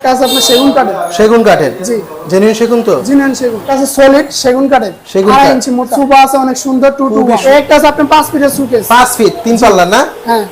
কাজ আপনার সেগুন কাঠের। সেগুন কাঠের? জি। জেনুইন সেগুন তো? জিনেন সেগুন। কাছে সলিড সেগুন কাঠের। সেগুন কাঠ। ইঞ্চি মোটা। সুপা আছে অনেক সুন্দর টু টু খুবই একটা আপনার পাঁচ ফিটের সুকেস পাঁচ ফিট তিন পাল্লা না? হ্যাঁ।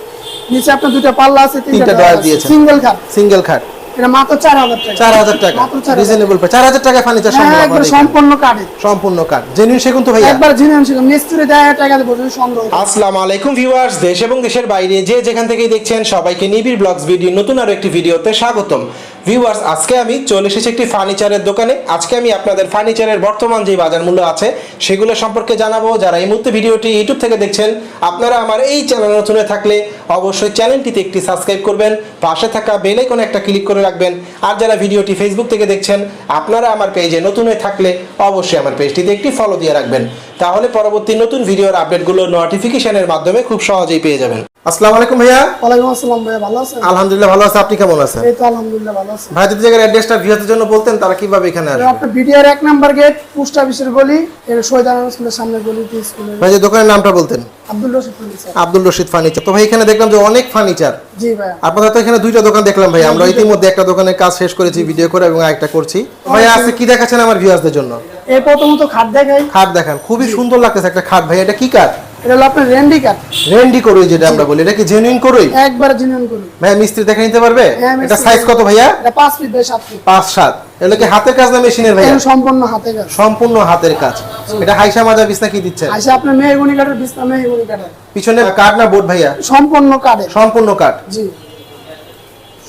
নিচে আপনার দুটো পাল্লা আছে তিনটা তিনটা ডয়ার ডয়ার দিয়েছে। সিঙ্গেল খাট সিঙ্গেল খাট এটা মাত্র চার হাজার টাকা। চার হাজার টাকা। মাত্র চার হাজার। রিজনেবল চার হাজার টাকা ফার্নিচার হ্যাঁ একবার সম্পূর্ণ কাঠের। সম্পূর্ণ কাঠ। জেনুইন সেগুন তো ভাইয়া? একবার জিনেন সেগুন। মিস্ত্রি দেয় টাকা দেবো যদি সংগ্রহ আসসালামু আলাইকুম ভিউয়ার্স দেশ এবং দেশের বাইরে যে যেখান থেকেই দেখছেন সবাইকে নিবিড় ব্লগস ভিডিও নতুন আরও একটি ভিডিওতে স্বাগতম। ভিউয়ার্স আজকে আমি চলে এসেছি একটি ফার্নিচারের দোকানে। আজকে আমি আপনাদের ফার্নিচারের বর্তমান যে বাজার মূল্য আছে, সেগুলো সম্পর্কে জানাব। যারা এই মুহূর্তে ভিডিওটি ইউটিউব থেকে দেখছেন, আপনারা আমার এই চ্যানেল নতুন থাকলে অবশ্যই চ্যানেলটিতে একটি সাবস্ক্রাইব করবেন, পাশে থাকা বেল আইকনে একটা ক্লিক করে রাখবেন। আর যারা ভিডিওটি ফেসবুক থেকে দেখছেন, আপনারা আমার পেজে নতুন হয়ে থাকলে অবশ্যই আমার পেজটিতে একটি ফলো দিয়ে রাখবেন। তাহলে পরবর্তী নতুন ভিডিওর আপডেটগুলো নোটিফিকেশনের মাধ্যমে খুব সহজেই পেয়ে যাবেন। আসসালামু আলাইকুম ভাইয়া। ওয়ালাইকুম আসসালাম ভাইয়া ভালো আছেন? আলহামদুলিল্লাহ ভালো আছে আপনি কেমন আছেন? এই তো আলহামদুলিল্লাহ ভালো আছি। ভাই যদি জায়গার অ্যাড্রেসটা ভিউয়ারদের জন্য বলতেন তারা কীভাবে এখানে আসবে আপনার বিডিআর এক নাম্বার গেট পোস্ট অফিসের গলি এর আনারস স্কুলের সামনে গলিতে স্কুলের ভাই যে দোকানের নামটা বলতেন। আব্দুল রশিদ ফার্নিচার আব্দুল রশিদ ফার্নিচার তো ভাই এখানে দেখলাম যে অনেক ফার্নিচার জি আপনাদের তো এখানে দুইটা দোকান দেখলাম ভাই আমরা ইতিমধ্যে একটা দোকানের কাজ শেষ করেছি ভিডিও করে এবং একটা করছি। ভাই আজকে কি দেখাচ্ছেন আমার ভিউয়ারদের জন্য? এই প্রথমত খাট দেখাই। খাট দেখান। খুবই সুন্দর লাগতেছে একটা খাট। ভাই এটা কি কাঠ এটা হলো আপনার রেন্ডি কাঠ। রেন্ডি করুই যেটা আমরা বলি। এটা কি জেনুইন করুই? একবার জিনিয়ন করি ভাই মিস্ত্রি দেখে নিতে পারবে? হ্যাঁ, এটা সাইজ কত ভাইয়া? এটা পাঁচ ফিট বাই সাত ফিট পাঁচ সাত। এগুলো কি হাতের কাজ না মেশিনের ভাইয়া? এটা সম্পূর্ণ হাতে কাজ। সম্পূর্ণ হাতের কাজ। এটা হাইসা মাজা বিছনা কি দিচ্ছেন আসে আপনার মেহগুনি কাঠের বিছনা মেহগুনি কাঠের। পিছনে কাঠ না বোর্ড ভাইয়া? সম্পূর্ণ কাঠের। সম্পূর্ণ কাঠ। জি।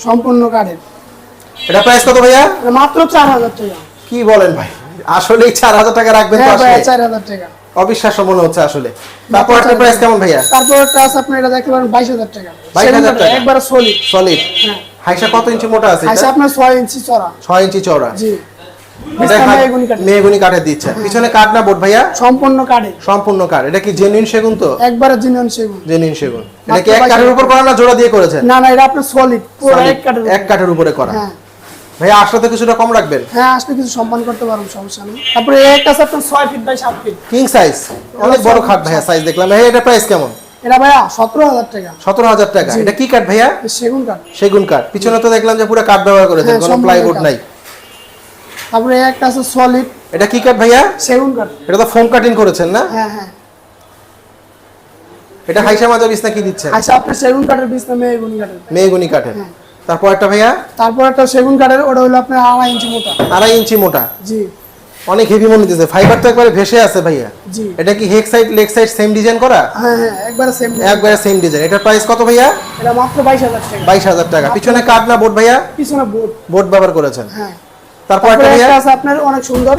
সম্পূর্ণ কাঠের। এটা প্রাইস কত ভাইয়া? মাত্র চার হাজার টাকা। কি বলেন ভাই? আসলে চার হাজার টাকা রাখবেন তো হ্যাঁ ভাইয়া আসলে। চার হাজার টাকা। অবিশ্বাস্য মনে হচ্ছে আসলে। তারপর একটা প্রাইস কেমন ভাইয়া? তারপর আছে আপনার এটা দেখতে পারেন বাইশ হাজার টাকা 22,000 টাকা? একবার সলিড সলিড হ্যাঁ। হাইসা কত ইঞ্চি মোটা আছে এটা? আপনার ছয় ইঞ্চি চড়া ছয় ইঞ্চি চওড়া। জি। মেহগুনি মেহগুনি পিছনে কাঠ না ভাইয়া? সম্পূর্ণ সম্পূর্ণ কাঠ। এটা কি জেনুইন সেগুন তো? একবারে সেগুন। জেনুইন সেগুন। এটা কি এক কাঠের উপর করা না জোড়া দিয়ে করেছেন? না না এটা আপনার সলিড পুরো এক কাঠের এক কাঠের উপরে করা। হ্যাঁ। ভাইয়া আসলে কিছুটা কম রাখবেন। হ্যাঁ আসলে কিছু সম্মান করতে পারব সমস্যা নেই। তারপরে একটা আছে আপনার ছয় ফিট বাই সাত ফিট কিং সাইজ অনেক বড় খাট ভাইয়া সাইজ দেখলাম। ভাইয়া এটা প্রাইস কেমন? এটা ভাইয়া সতেরো হাজার টাকা। সতেরো হাজার টাকা। এটা কি কাঠ ভাইয়া? সেগুন কাঠ। সেগুন কাঠ। পিছনে তো দেখলাম যে পুরো কাঠ ব্যবহার করেছেন হ্যাঁ, কোনো প্লাইউড নাই। তারপরে একটা আছে সলিড এটা কি কাঠ ভাইয়া? সেগুন কাঠ। এটা তো ফোম কাটিং করেছেন না? হ্যাঁ হ্যাঁ। এটা হাইসা মাজা বিছনা কি দিচ্ছেন? আচ্ছা আপনার সেগুন কাঠের বিছনা মেহগুনি কাঠের। মেহগুনি কাঠের। হ্যাঁ। তারপর একটা ভাইয়া? তারপর একটা সেগুন কাঠের ওটা হলো আপনার আড়াই ইঞ্চি মোটা। আড়াই ইঞ্চি মোটা? জি। অনেক হেভি মনে দিতেছে ফাইবার তো একবারে ভেসে আছে ভাইয়া। জি। এটা কি হেক side leg side same design করা? হ্যাঁ হ্যাঁ একবারে সেম একবারে সেম ডিজাইন এটার প্রাইস কত ভাইয়া? এটা মাত্র বাইশ হাজার টাকা। বাইশ হাজার টাকা। পিছনে কাঠ না বোর্ড ভাইয়া? পিছনে বোর্ড। বোর্ড ব্যবহার করেছেন। হ্যাঁ। তারপর একটা ভাইয়া? আছে আপনার অনেক সুন্দর।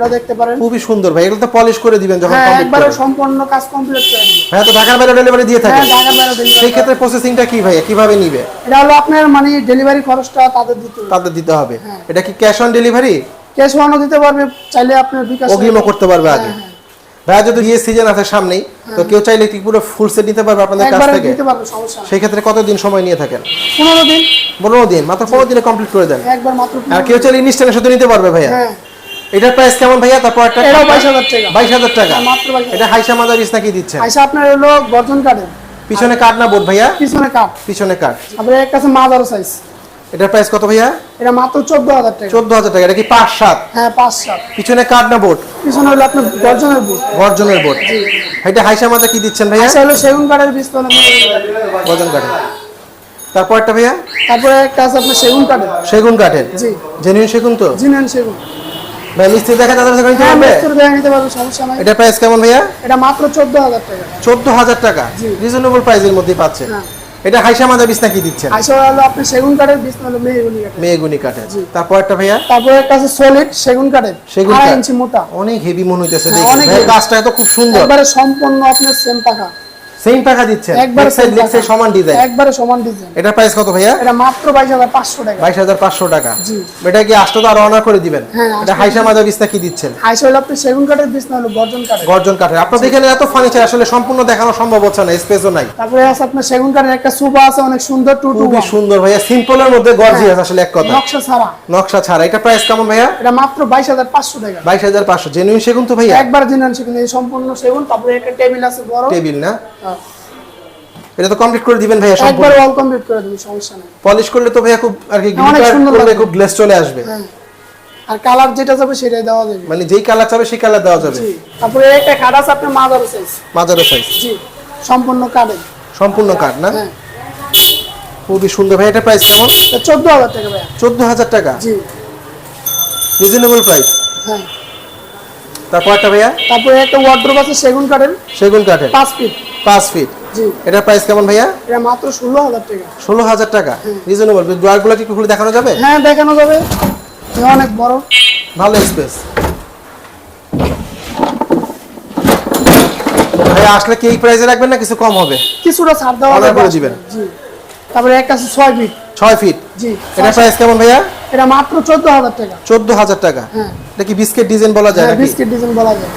এটা দেখতে পারেন। খুবই সুন্দর ভাই এগুলো তো পলিশ করে দিবেন যখন হ্যাঁ কমপ্লিট একবারে সম্পূর্ণ কাজ কমপ্লিট করে দিই ভাইয়া তো ঢাকার বাইরে ডেলিভারি দিয়ে হ্যাঁ থাকেন ঢাকা বাইরে delivery সেই ক্ষেত্রে প্রসেসিংটা কি ভাইয়া? কীভাবে নিবে? এটা হলো আপনার মানে ডেলিভারি খরচটা তাদের দিতে হবে। তাদের দিতে হবে। হ্যাঁ। এটা কি ক্যাশ অন ডেলিভারি ক্যাশ ওয়ানও দিতে পারবে চাইলে আপনার বিকাশ অগ্রিমও করতে পারবে আগে। হ্যাঁ, ভাইয়া যদি সিজন আছে সামনেই তো কেউ চাইলে কি পুরো ফুল সেট নিতে পারবে আপনাদের কাছ থেকে? দিতে পারবে সমস্যা সেই ক্ষেত্রে কতদিন সময় নিয়ে থাকেন? পনেরো দিন। পনেরো দিন মাত্র পনেরো দিনে কমপ্লিট করে দেন। একবার মাত্র আর কেউ চাইলে ইনস্ট্যান্টের সাথে নিতে পারবে ভাইয়া। হ্যাঁ। এটার প্রাইস কেমন ভাইয়া? তারপর একটা বাইশ হাজার টাকা। বাইশ হাজার টাকা। মাত্র 22,000 এটা হাইসা মাজা বিছনা কি দিচ্ছেন? আইসা আপনার হলো গর্জন কাঠের। পিছনে কাঠ না বোর্ড ভাইয়া? পিছনে কাঠ। পিছনে কাঠ। তারপরে একটা আছে মাদার সাইজ এটার প্রাইস কত ভাইয়া? এটা মাত্র চোদ্দ হাজার টাকা। চোদ্দ হাজার টাকা। এটা কি পাঁচ সাত? হ্যাঁ পাঁচ সাত। পিছনে কাঠ না বোর্ড পিছনে হলো আপনার গর্জনের বুট। গর্জনের বোর্ড এটা হাইসা মাজা কি দিচ্ছেন ভাইয়া? আইসা হলো সেগুন কাঠের বীজ গর্জন কাঠের। তারপর একটা ভাইয়া? তারপরে একটা আছে আপনার সেগুন কাঠের। সেগুন কাঠের। জি। জেনুইন সেগুন তো? জিনেন সেগুন। ভাই মিস্ত্রি দেখা তাদের কাছে নিতে হ্যাঁ পারবে মিস্ত্রি দেখে নিতে পারবে সমস্যা নাই। এটা প্রাইস কেমন ভাইয়া? এটা মাত্র চোদ্দ হাজার টাকা। চোদ্দ হাজার টাকা। জি। রিজনেবল প্রাইসের মধ্যে পাচ্ছে হ্যাঁ। এটা হাইসা মাজা বিছনা কি দিচ্ছেন? আইসা হলো আপনার সেগুন কাঠের হলো মেহগুনি কাঠের। মেয়েগুনি কাঠের। জি। তারপর একটা ভাইয়া? তারপরে একটা আছে সলিড সেগুন কাঠের সেগুন কাঠ। ইঞ্চি মোটা। অনেক হেভি মনে হইতেছে হ্যাঁ, দেখে। কাজটা এত খুব সুন্দর। একবারে সম্পূর্ণ আপনার সেম সেম টাকা দিচ্ছেন। একবারে same লেগ সমান ডিজাইন একবারে সমান ডিজাইন এটা প্রাইস কত ভাইয়া? এটা মাত্র বাইশ হাজার পাঁচশো টাকা। বাইশ হাজার পাঁচশো টাকা। জি। এটা কি আসতে তো আরও অনার করে দিবেন? হ্যাঁ, এটা হাইসা মাজা বিছনা কি দিচ্ছেন? আইসা হলো আপনি সেগুন কাঠের বীজ হলো গর্জন কাঠের। গর্জন কাঠের। আপনাদের এখানে এত ফার্নিচার আসলে সম্পূর্ণ দেখানো সম্ভব হচ্ছে না স্পেসও নাই। তারপরে আছে আপনার সেগুন কাঠের একটা সুপা আছে অনেক সুন্দর টু টু খুবই সুন্দর ভাইয়া। সিম্পলের মধ্যে গর্জিয়াস আসলে এক কথা নকশা ছাড়া। নকশা ছাড়া। এটা প্রাইস কেমন ভাইয়া? এটা মাত্র বাইশ হাজার পাঁচশো টাকা। বাইশ হাজার পাঁচশো। জেনুইন সেগুন তো ভাইয়া? একবার জেনারেল সেগুন এই সম্পূর্ণ সেগুন তারপরে একটা টেবিল আছে বড়। টেবিল না? হ্যাঁ। এটা তো কমপ্লিট করে দিবেন ভাইয়া সম্পূর্ণ। একবার অল কমপ্লিট করে দেবো সমস্যা নেই। পলিশ করলে তো ভাইয়া খুব আর কি সুন্দর করলে খুব গ্লেস চলে আসবে। হ্যাঁ। আর কালার যেটা যাবে সেটাই দেওয়া যাবে। মানে যেই কালার চাবে সেই কালার দেওয়া যাবে। তারপরে একটা খাট আছে আপনার মাদার সাইজ মাজারো সাইজ জি সম্পূর্ণ কাঠের সম্পূর্ণ কাঠ না? হ্যাঁ। খুবই সুন্দর। ভাই এটা প্রাইস কেমন? চোদ্দ হাজার টাকা ভাইয়া। চোদ্দ হাজার টাকা? জি। রিজনেবল প্রাইস হ্যাঁ। তারপর একটা ভাইয়া? তারপরে একটা ওয়ার্ড্রোব আছে সেগুন কাঠের সেগুন কাঠের পাঁচ ফিট পাঁচ ফিট জি। এটার প্রাইস কেমন ভাইয়া? এটা মাত্র ষোলো হাজার টাকা। ষোলো হাজার টাকা রিজনেবল ড্রয়ারগুলো কি খুলে দেখানো যাবে? হ্যাঁ দেখানো যাবে। অনেক বড়। ভালো স্পেস আসলে কি এই প্রাইসে রাখবেন না কিছু কম হবে? কিছুটা ছাড় দেওয়া যাবে করে দিবেন। জি। তারপরে একটা আছে ছয় ফিট ছয় ফিট জি এটার প্রাইস কেমন ভাইয়া? এটা মাত্র চোদ্দ হাজার টাকা। চোদ্দ হাজার টাকা। হ্যাঁ। এটা কি বিস্কিট ডিজাইন বলা যায় হ্যাঁ নাকি? বিস্কিট ডিজাইন বলা যায়।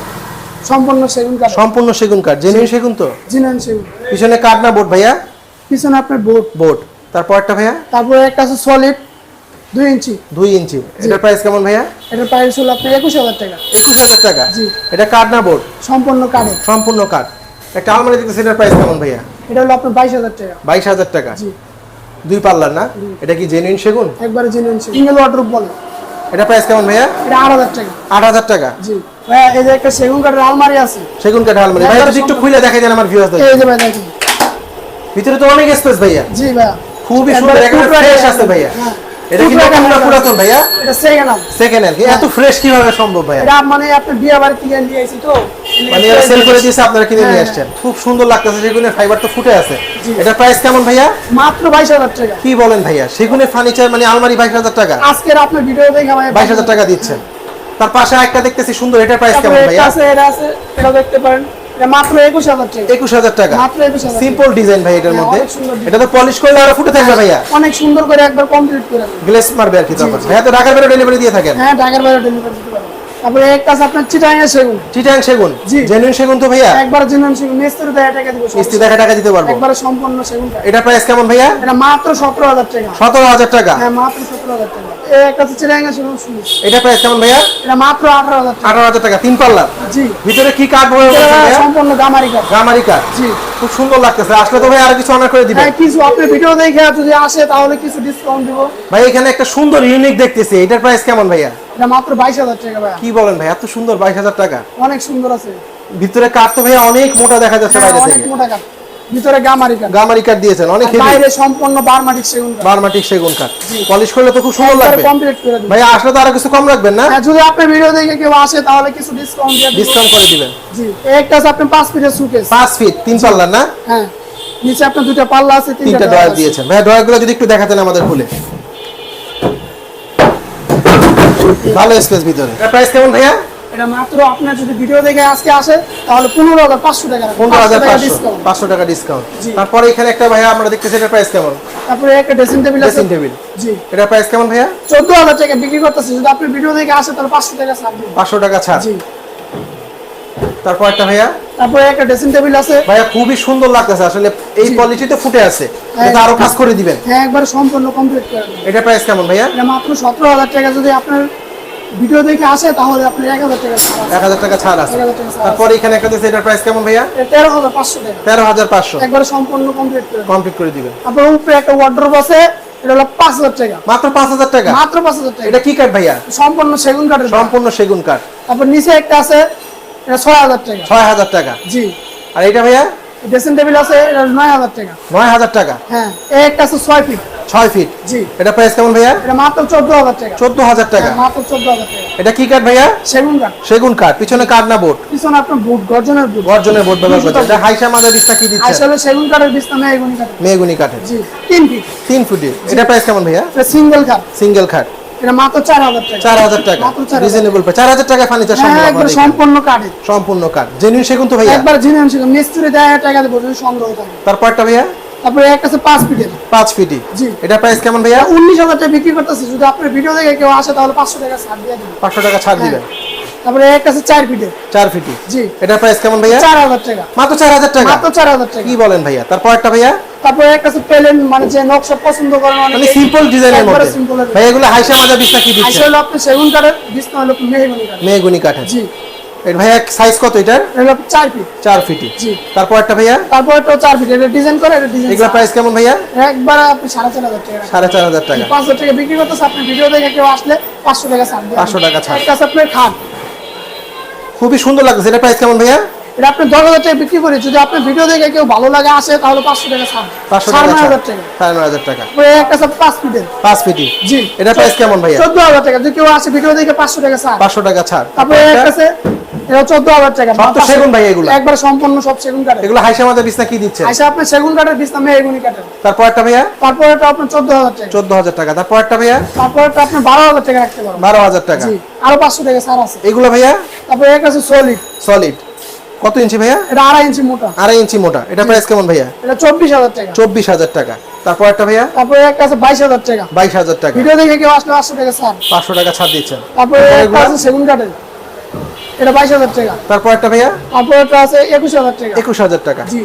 সম্পূর্ণ সেগুন কাঠ। সম্পূর্ণ সেগুন কাঠ। জেনুইন সেগুন তো? জিনান সেগুন। পিছনে কাঠ না বোর্ড ভাইয়া? পিছনে আপনার বোর্ড বোর্ড তারপর একটা ভাইয়া? তারপরে একটা আছে সলিড দুই ইঞ্চি। দুই ইঞ্চি। এটার প্রাইস কেমন ভাইয়া? এটার প্রাইস হলো আপনার একুশ হাজার টাকা। একুশ হাজার টাকা? জি। এটা কাঠ না বোর্ড সম্পূর্ণ কাঠের। সম্পূর্ণ কাঠ। একটা আলমারি দেখতেছি এটার প্রাইস কেমন ভাইয়া? এটা হলো আপনার বাইশ হাজার টাকা। বাইশ হাজার টাকা? জি। দুই পাল্লার না? এটা কি জেনুইন সেগুন? একবারে জিনান সিঙ্গেল ওয়ার্ড্রোপ বলে। এটা প্রাইস কেমন ভাইয়া? এটা আট হাজার টাকা। আট হাজার টাকা? জি। ভাইয়া এই যে একটা সেগুন কাঠের আলমারি আছে। সেগুন কাঠের আলমারি। ভাইয়া যদি একটু খুলে দেখাই দেন আমার ভিউয়ার্স এই যে ভাই দেখেন। ভিতরে তো অনেক স্পেস ভাইয়া। জি ভাইয়া। খুবই সুন্দর একটা ফ্রেশ আছে ভাইয়া। হ্যাঁ। এটা কি টুকরা নতুন না কাঠের পুরাতন ভাইয়া। এটা সেকেন্ড হ্যান্ড সেকেন্ড হ্যান্ড এত ফ্রেশ কীভাবে সম্ভব ভাইয়া? এটা মানে আপনি বিয়ে বাড়ি থেকে নিয়ে এসেছি তো। মানে এরা সেল করে দিয়েছে আপনারা কিনে নিয়ে হ্যাঁ। আসছেন। খুব সুন্দর লাগতেছে সেগুনের ফাইবার তো ফুটে আছে। এটা প্রাইস কেমন ভাইয়া? মাত্র বাইশ হাজার টাকা। কি বলেন ভাইয়া? সেগুনের ফার্নিচার মানে আলমারি বাইশ হাজার টাকা। আজকের আপনার ভিডিও দেখে ভাই বাইশ হাজার টাকা দিচ্ছেন। তার পাশে একটা দেখতেছি সুন্দর। এটার প্রাইস কেমন ভাইয়া? আছে এটা আছে এটা দেখতে পারেন। মাত্র একুশ হাজার টাকা। একুশ হাজার টাকা। মাত্র সিম্পল ডিজাইন ভাই এটার হ্যাঁ, মধ্যে। এটা তো পলিশ করলে আরও ফুটে থাকবে ভাইয়া। অনেক সুন্দর করে একবার কমপ্লিট করে গ্লেস মারবে আর কি তখন ভাইয়া তো ঢাকার বেরো ডেলিভারি দিয়ে থাকেন? হ্যাঁ ঢাকার বাইরে ডেলিভারি দিতে পারবেন তারপরে একটা আছে আপনার সেগুন। চিটাং সেগুন। জেনুইন সেগুন তো ভাইয়া? একবার সেগুন। মিস্ত্রি টাকা দিব কিস্তি দেখা টাকা দিতে পারব। একবারে সম্পূর্ণ সেগুন এটা প্রাইস কেমন ভাইয়া? এটা মাত্র সতেরো হাজার টাকা। সতেরো হাজার টাকা। হ্যাঁ মাত্র সতেরো হাজার টাকা। এই একটা আছে চিটাঙ্গা সেগুন শুনিস এটা প্রাইস কেমন ভাইয়া? এটা মাত্র আঠারো হাজার আঠারো হাজার টাকা তিন পাল্লা? জি। ভিতরে কি কাঠ বয়ে ভাইয়া? সম্পূর্ণ গামারি কাঠ গামারি কাঠ জি। খুব সুন্দর লাগতেছে। আসলে তো ভাই আরও কিছু অনার করে দিবেন। হ্যাঁ কিছু আপনি ভিডিও দেখে যদি আসে তাহলে কিছু ডিসকাউন্ট দিব। ভাই এখানে একটা সুন্দর ইউনিক দেখতেছি। এটার প্রাইস কেমন ভাইয়া? এটা মাত্র বাইশ হাজার টাকা ভাইয়া। কি বলেন ভাই এত সুন্দর বাইশ হাজার টাকা? অনেক সুন্দর আছে। ভিতরে কাঠ তো ভাইয়া অনেক মোটা দেখা যাচ্ছে হ্যাঁ, বাইরে অনেক মোটা কাঠ ভিতরে গামারি কাঠ গামারি কাঠ দিয়েছেন অনেক বাইরে সম্পূর্ণ বারমাটিক সেগুন কাঠ বারমাটিক সেগুন কাঠ পলিশ করলে তো খুব সুন্দর লাগবে। কমপ্লিট করে দিব ভাই আসলে তো আরও কিছু কম রাখবেন না? হ্যাঁ যদি আপনি ভিডিও দেখে কেউ আসে তাহলে কিছু ডিসকাউন্ট দিয়ে ডিসকাউন্ট করে দিবেন। জি। একটা আছে আপনি পাঁচ ফিটের সুকেস পাঁচ ফিট তিন পাল্লার না? হ্যাঁ। নিচে আপনার দুটো পাল্লা আছে তিনটা ড্রয়ার দিয়েছেন। ভাই ড্রয়ারগুলো যদি একটু দেখাতেন আমাদের খুলে। ভালো স্পেস ভিতরে। প্রাইস কেমন ভাইয়া? এটা মাত্র আপনার যদি ভিডিও দেখে আজকে আসে তাহলে পনেরো হাজার পাঁচশো টাকা পনেরো হাজার পাঁচশো টাকা ডিসকাউন্ট তারপরে এখানে একটা ভাইয়া আমরা দেখতেছি এটার প্রাইস কেমন? তারপরে একটা ড্রেসিং টেবিল ড্রেসিং টেবিল জি। এটার প্রাইস কেমন ভাইয়া? চোদ্দ হাজার টাকা বিক্রি করতেছে। যদি আপনি ভিডিও দেখে আসে তাহলে পাঁচশো টাকা ছাড় পাঁচশো টাকা ছাড়। জি। তারপর একটা ভাইয়া? তারপরে একটা ড্রেসিং টেবিল আছে। ভাইয়া খুবই সুন্দর লাগতেছে। আসলে এই। কোয়ালিটিতে ফুটে আছে। হ্যাঁ। এটা আরও কাজ করে দিবেন। হ্যাঁ একবার সম্পূর্ণ কমপ্লিট করে এটা প্রাইস কেমন ভাইয়া? এটা মাত্র সতেরো হাজার টাকা। যদি আপনার ভিডিও দেখে আসে তাহলে আপনি এক হাজার টাকা এক হাজার টাকা ছাড় আছে। 1000 টাকা ছাড় আছে। তারপরে এখানে একটা দিয়েছে এটার প্রাইস কেমন ভাইয়া? তেরো হাজার পাঁচশো টাকা। তেরো হাজার পাঁচশো। একবারে সম্পূর্ণ কমপ্লিট করে কমপ্লিট করে দিবেন। আপনার উপরে একটা ওয়ার্ড্রোব আছে এটা হলো পাঁচ হাজার টাকা। মাত্র পাঁচ হাজার টাকা? মাত্র পাঁচ হাজার টাকা। এটা কি কাঠ ভাইয়া? সম্পূর্ণ সেগুন দাম। সম্পূর্ণ সেগুন কাঠ তারপর নিচে একটা আছে এটা ছয় হাজার টাকা। ছয় হাজার টাকা। জি। আর এটা ভাইয়া? ড্রেসিং টেবিল আছে এটা নয় হাজার টাকা। নয় হাজার টাকা। হ্যাঁ একটা আছে ছয় ফিট ছয় ফিট জি। এটা প্রাইস কেমন ভাইয়া? এটা মাত্র চোদ্দ হাজার টাকা। চোদ্দ হাজার টাকা। হ্যাঁ, মাত্র চোদ্দ হাজার টাকা। এটা কি কাঠ ভাইয়া? সেগুন কাঠ সেগুন কাঠ পিছনে কাঠ না বোর্ড পিছনে আপনার বুট গর্জনের বুট গর্জনের বোর্ড ব্যবহার করছে এটা হাইসা মাজা বিস্তা কি দিচ্ছে আসলে সেগুন কাঠের কাঠের মেগুনি কাঠের জি তিন ফিট তিন ফুটি এটা প্রাইস কেমন ভাইয়া? এটা সিঙ্গেল সিঙ্গেল খাট এটা মাত্র চার হাজার টাকা। চার হাজার টাকা। রিজনেবল চার হাজার টাকা। ফার্নিচার হ্যাঁ একবার সম্পূর্ণ কাঠের সম্পূর্ণ কাঠ জেনুইন সেগুন তো ভাইয়া? একবার জিনিস ছিল মিস্ত্রি দেয় টাকা দেবো যদি সংগ্রহ তারপরটা ভাইয়া? তারপরে একটা আছে পাঁচ ফিটের। পাঁচ ফিটি জি। এটা প্রাইস কেমন ভাইয়া? উনিশ হাজার টাকা বিক্রি করতেছি। যদি আপনার ভিডিও দেখে কেউ আসে তাহলে পাঁচশো টাকা ছাড় দিয়ে দেবো পাঁচশো টাকা ছাড় দিবেন। তারপরে একটা আছে চার ফিটের। চার ফিটি জি। এটা প্রাইস কেমন ভাইয়া? চার হাজার টাকা। মাত্র চার হাজার টাকা? মাত্র চার হাজার টাকা। কি বলেন ভাইয়া? তারপর একটা ভাইয়া? তারপরে একটা আছে প্লেন মানে যে নকশা পছন্দ করেন মানে সিম্পল ডিজাইনের মধ্যে। ভাই এগুলো হাইসা মাজা কি দিচ্ছে? আসলে আপনি সেগুন কাঠের বিষ্ণু হলো মেহগুনি কাঠ মেগুনি কাঠের। জি। এর ভাইয়া সাইজ কত এটার? এটা চার ফিট চার ফিটি জি। তারপর একটা ভাইয়া? তারপর একটা চার ফিট এটা ডিজাইন করে এটা ডিজাইন এগুলো প্রাইস কেমন ভাইয়া? একবার আপনি সাড়ে চার হাজার টাকা রাখবেন। সাড়ে চার হাজার টাকা। পাঁচ হাজার টাকা বিক্রি আপনি ভিডিও দেখে কেউ আসলে পাঁচশো টাকা ছাড় দেবেন। 500 টাকা ছাড়। খাট খুবই সুন্দর লাগছে এটা প্রাইস কেমন ভাইয়া? এটা আপনি দশ হাজার টাকা বিক্রি করি যদি আপনার ভিডিও দেখে কেউ ভালো লাগে আসে তাহলে পাঁচশো টাকা ছাড়। পাঁচশো সাড়ে টাকা নয় ছাড়। হাজার টাকা। একটা আছে পাঁচ ফিটের পাঁচ ফিটি জি। এটা প্রাইস কেমন ভাইয়া? চোদ্দ হাজার টাকা। যদি কেউ আসে ভিডিও দেখে পাঁচশো টাকা ছাড়। পাঁচশো টাকা ছাড়। তারপরে একটা এটা চোদ্দ হাজার টাকা। সব তো সেগুন ভাই এগুলো। একবার সম্পূর্ণ সব সেগুন কাঠের। এগুলো হাইসা মাঝে বিছনা কি দিচ্ছে? আইসা আপনি সেগুন কাঠের বিছনা মেহগুনি কাঠের। তারপর একটা ভাইয়া? তারপর এটা আপনার চোদ্দ টাকা। চোদ্দ হাজার টাকা। তারপর একটা ভাইয়া? তারপর এটা আপনি বারো হাজার টাকা রাখতে পারবেন বারো টাকা। জি আরও পাঁচশো টাকা ছাড় আছে। এগুলো ভাইয়া? তারপরে একটা আছে সলিড সলিড কত ইঞ্চি ভাইয়া? এটা আড়াই ইঞ্চি মোটা। আড়াই ইঞ্চি মোটা। এটা প্রাইস কেমন ভাইয়া? এটা চব্বিশ হাজার টাকা। চব্বিশ হাজার টাকা। তারপর একটা ভাইয়া? তারপরে একটা আছে বাইশ হাজার টাকা। বাইশ হাজার টাকা। ভিডিও দেখে কেউ আসলে পাঁচশো টাকা ছাড়। পাঁচশো টাকা ছাড় দিচ্ছেন তারপরে সেগুন কাঠের। এটা বাইশ হাজার টাকা। তারপর একটা ভাইয়া? অপর একটা আছে একুশ হাজার টাকা। একুশ হাজার টাকা। জি।